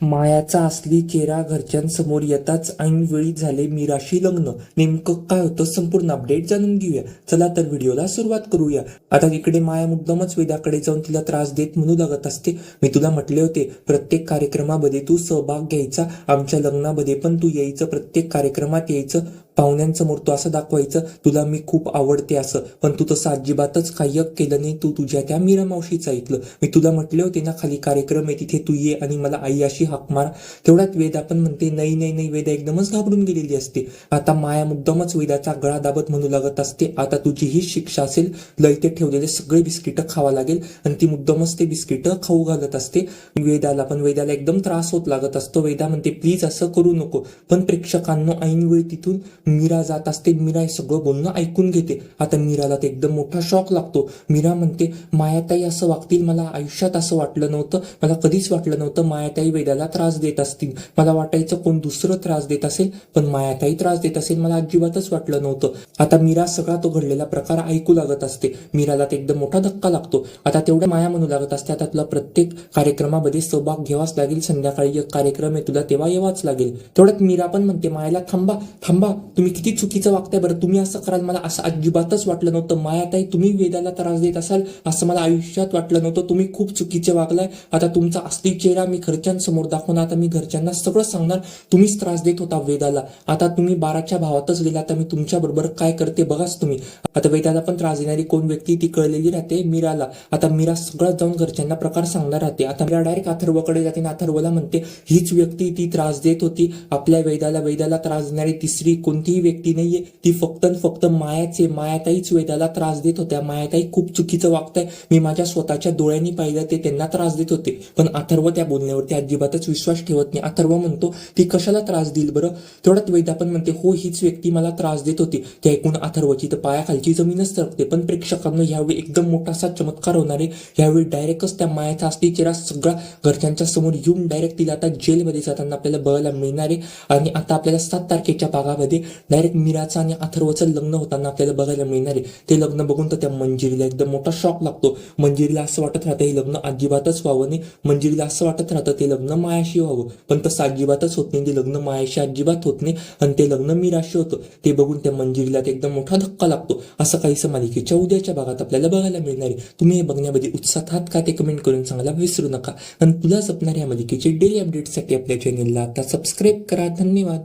मायाचा असली चेहरा घरच्यांसमोर येताच ऐनवेळी झाले मीराशी लग्न. नेमकं काय होतं संपूर्ण अपडेट जाणून घेऊया. चला तर व्हिडिओला सुरुवात करूया. आता तिकडे माया मुद्दामच वेदाकडे जाऊन तिला त्रास देत म्हणू लागत असते. मी तुला म्हटले होते प्रत्येक कार्यक्रमामध्ये तू सहभाग घ्यायचा आमच्या लग्नामध्ये पण तू यायचं प्रत्येक कार्यक्रमात यायचं. पाहुण्यांचं मूर्त असं दाखवायचं तुला मी खूप आवडते असं. पण तू तसं अजिबातच काही केलं नाही तू तुझ्या त्या मीरा मावशीचं ऐकलं. मी तुला म्हटले होते ना खाली कार्यक्रम आहे तिथे तू ये आणि मला आई अशी हाक मार. तेवढ्यात वेदा पण म्हणते नाही नाही नाही वेदा एकदमच घाबरून गेलेली असते. आता माया मुद्दामच वेदाचा गळा दाबत म्हणू लागत असते. आता तुझी ही शिक्षा असेल लयते ठेवलेले सगळे बिस्किटं खावा लागेल आणि ती मुद्दामच ते बिस्किटं खाऊ घालत असते. वेदाला पण वेदाला एकदम त्रास होत लागत असतो. वेदा म्हणते प्लीज असं करू नको. पण प्रेक्षकांना ऐनवेळी तिथून मीरा जात असते मीरा हे सगळं बोलणं ऐकून घेते. आता मीराला तर एकदम मोठा शॉक लागतो. मीरा म्हणते मायाताई असं वागतील मला आयुष्यात असं वाटलं नव्हतं. मला कधीच वाटलं नव्हतं मायाताई वेदाला त्रास देत असतील. मला वाटायचं कोण दुसरं त्रास देत असेल पण मायाताई त्रास देत असेल मला अजिबातच वाटलं नव्हतं. आता मीरा सगळा तो घडलेला प्रकार ऐकू लागत असते. मीराला तर एकदम मोठा धक्का लागतो. आता तेवढ्या माया म्हणू लागत असते आता तुला प्रत्येक कार्यक्रमामध्ये सहभाग घ्यावाच लागेल. संध्याकाळी एक कार्यक्रम आहे तुला तेव्हा येवाच लागेल. तेवढ्यात मीरा पण म्हणते मायाला थांबा थांबा. तुम्ही किती चुकीचं वागताय बरं तुम्ही असं कराल मला असं अजिबातच वाटलं नव्हतं. मायाताई तुम्ही वेदाला त्रास देत असाल असं मला आयुष्यात वाटलं नव्हतं. तुम्ही खूप चुकीचे वागलाय. आता तुमचा असली चेहरा मी घरच्यांसमोर दाखवणार आता मी घरच्यांना सगळं सांगणार. तुम्हीच त्रास देत होता वेदाला. आता तुम्ही बाराच्या भावातच गेला आता मी तुमच्या बरोबर काय करते बघाच तुम्ही. आता वेदाला पण त्रास देणारी कोण व्यक्ती ती कळलेली राहते मीराला. आता मीरा सगळं जाऊन घरच्यांना प्रकार सांगणार राहते. आता मीरा डायरेक्ट अथर्वकडे जाते आणि अथर्वला म्हणते हीच व्यक्ती ती त्रास देत होती. आपल्या वेदाला वेदाला त्रास देणारी तिसरी कोणती कोणतीही व्यक्ती नाहीये. ती फक्त फक्त मायाचे मायाताईच वेदाला त्रास देत होत्या. मायाताई खूप चुकीचं वागताय. मी माझ्या स्वतःच्या डोळ्यांनी पाहिलं ते त्यांना त्रास देत होते. पण अथर्व त्या बोलण्यावरती अजिबातच विश्वास ठेवत नाही. अथर्व म्हणतो ती कशाला त्रास देईल बरं? तेवढ्यात वेदा पण म्हणते हो हीच व्यक्ती मला त्रास देत होती. ते ऐकून अथर्वची तर पायाखालची जमीनच सरकते पण प्रेक्षकांना यावेळी एकदम मोठासा चमत्कार होणार आहे. यावेळी डायरेक्टच त्या मायाचा असती चेहरा सगळा घरच्यांच्या समोर येऊन डायरेक्ट तिला आता जेलमध्ये जाताना आपल्याला बघायला मिळणार आहे. आणि आता आपल्याला सात तारखेच्या भागामध्ये डायरेक्ट मीराचं आणि अथर्वचं लग्न होताना आपल्याला बघायला मिळणार आहे. ते लग्न बघून तर त्या मंजिरीला एकदम मोठा शॉक लागतो. मंजिरीला असं वाटत राहतं हे लग्न अजिबातच व्हावं नाही. मंजिरीला असं वाटत राहतं ते लग्न मायाशी व्हावं. पण तसं अजिबातच होत नाही. ते लग्न मायाशी अजिबात होत नाही. आणि ते लग्न मीराशी होतं. ते बघून त्या मंजिरीला एकदम मोठा धक्का लागतो. असं काहीसं मालिकेच्या उद्याच्या भागात आपल्याला बघायला मिळणार आहे. तुम्ही हे बघण्यामध्ये उत्साहात आहात का ते कमेंट करून सांगायला विसरू नका. आणि तुला जपणाऱ्या मालिकेचे डेली अपडेटसाठी आपल्या चॅनेलला आता सबस्क्राईब करा. धन्यवाद.